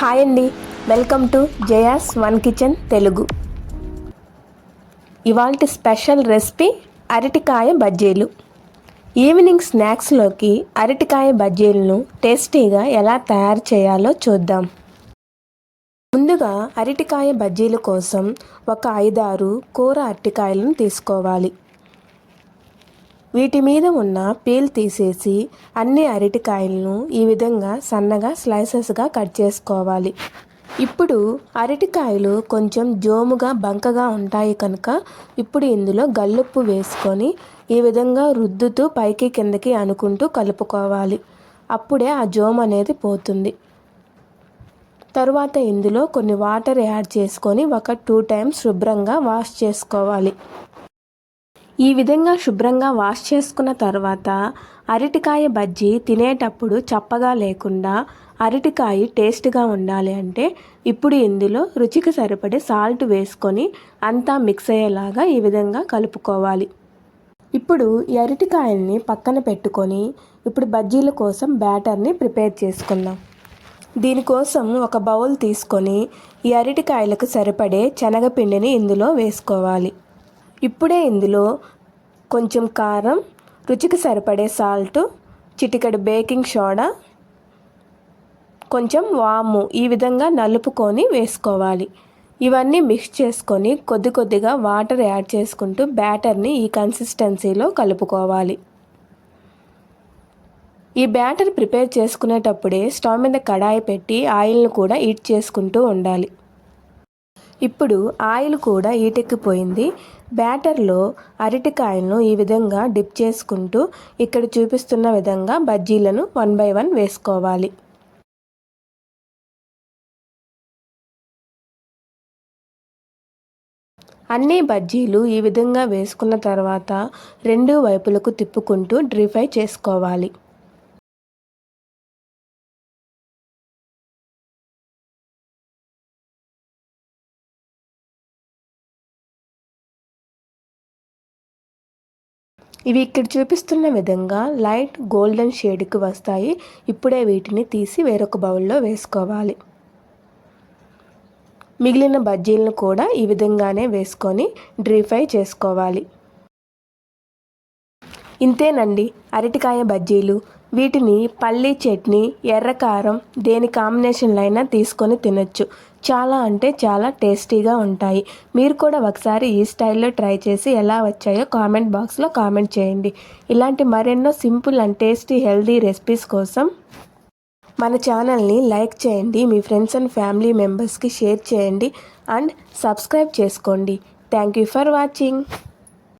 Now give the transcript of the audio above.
Hi అండి. Welcome to Jaya's one kitchen Telugu. ఇవాళ special recipe అరటికాయ బజ్జీలు. ఈవినింగ్ స్నాక్స్లోకి అరటికాయ బజ్జీలను టేస్టీగా ఎలా తయారు చేయాలో చూద్దాం. ముందుగా అరటికాయ బజ్జీల కోసం ఒక ఐదారు కూర అరటికాయలను తీసుకోవాలి. వీటి మీద ఉన్న పీల్ తీసేసి అన్ని అరటికాయలను ఈ విధంగా సన్నగా స్లైసెస్గా కట్ చేసుకోవాలి. ఇప్పుడు అరటికాయలు కొంచెం జోముగా బంకగా ఉంటాయి కనుక ఇప్పుడు ఇందులో గల్లుప్పు వేసుకొని ఈ విధంగా రుద్దుతూ పైకి కిందకి అనుకుంటూ కలుపుకోవాలి. అప్పుడే ఆ జోమ్ అనేది పోతుంది. తరువాత ఇందులో కొన్ని వాటర్ యాడ్ చేసుకొని ఒక టూ టైమ్స్ శుభ్రంగా వాష్ చేసుకోవాలి. ఈ విధంగా శుభ్రంగా వాష్ చేసుకున్న తర్వాత అరటికాయ బజ్జీ తినేటప్పుడు చప్పగా లేకుండా అరటికాయ టేస్ట్గా ఉండాలి అంటే ఇప్పుడు ఇందులో రుచికి సరిపడే సాల్ట్ వేసుకొని అంతా మిక్స్ అయ్యేలాగా ఈ విధంగా కలుపుకోవాలి. ఇప్పుడు ఈ అరటికాయల్ని పక్కన పెట్టుకొని ఇప్పుడు బజ్జీల కోసం బ్యాటర్ని ప్రిపేర్ చేసుకుందాం. దీనికోసం ఒక బౌల్ తీసుకొని ఈ అరటికాయలకు సరిపడే శనగపిండిని ఇందులో వేసుకోవాలి. ఇప్పుడే ఇందులో కొంచెం కారం రుచికి సరిపడే సాల్ట్ చిటికెడు బేకింగ్ సోడా కొంచెం వాము ఈ విధంగా నలుపుకొని వేసుకోవాలి. ఇవన్నీ మిక్స్ చేసుకొని కొద్ది కొద్దిగా వాటర్ యాడ్ చేసుకుంటూ బ్యాటర్ని ఈ కన్సిస్టెన్సీలో కలుపుకోవాలి. ఈ బ్యాటర్ ప్రిపేర్ చేసుకునేటప్పుడే స్టవ్ మీద కడాయి పెట్టి ఆయిల్ను కూడా హీట్ చేసుకుంటూ ఉండాలి. ఇప్పుడు ఆయిల్ కూడా ఈటెక్కిపోయింది బ్యాటర్లో అరటికాయలను ఈ విధంగా డిప్ చేసుకుంటూ ఇక్కడ చూపిస్తున్న విధంగా బజ్జీలను వన్ బై వన్ వేసుకోవాలి. అన్ని బజ్జీలు ఈ విధంగా వేసుకున్న తర్వాత రెండు వైపులకు తిప్పుకుంటూ డ్రీ ఫ్రై చేసుకోవాలి. ఇవి ఇక్కడ చూపిస్తున్న విధంగా లైట్ గోల్డెన్ షేడ్కి వస్తాయి. ఇప్పుడే వీటిని తీసి వేరొక బౌల్లో వేసుకోవాలి. మిగిలిన బజ్జీలను కూడా ఈ విధంగానే వేసుకొని డ్రీ ఫ్రై చేసుకోవాలి. ఇంతేనండి అరటికాయ బజ్జీలు వీటిని పల్లీ చట్నీ ఎర్రకారం దేని కాంబినేషన్లో అయినా తీసుకొని తినొచ్చు. చాలా అంటే చాలా టేస్టీగా ఉంటాయి. మీరు కూడా ఒకసారి ఈ స్టైల్లో ట్రై చేసి ఎలా వచ్చాయో కామెంట్ బాక్స్లో కామెంట్ చేయండి. ఇలాంటి మరెన్నో simple and tasty healthy recipes కోసం మన ఛానల్ని లైక్ చేయండి మీ ఫ్రెండ్స్ అండ్ ఫ్యామిలీ మెంబర్స్కి షేర్ చేయండి అండ్ సబ్స్క్రైబ్ చేసుకోండి. Thank you for watching.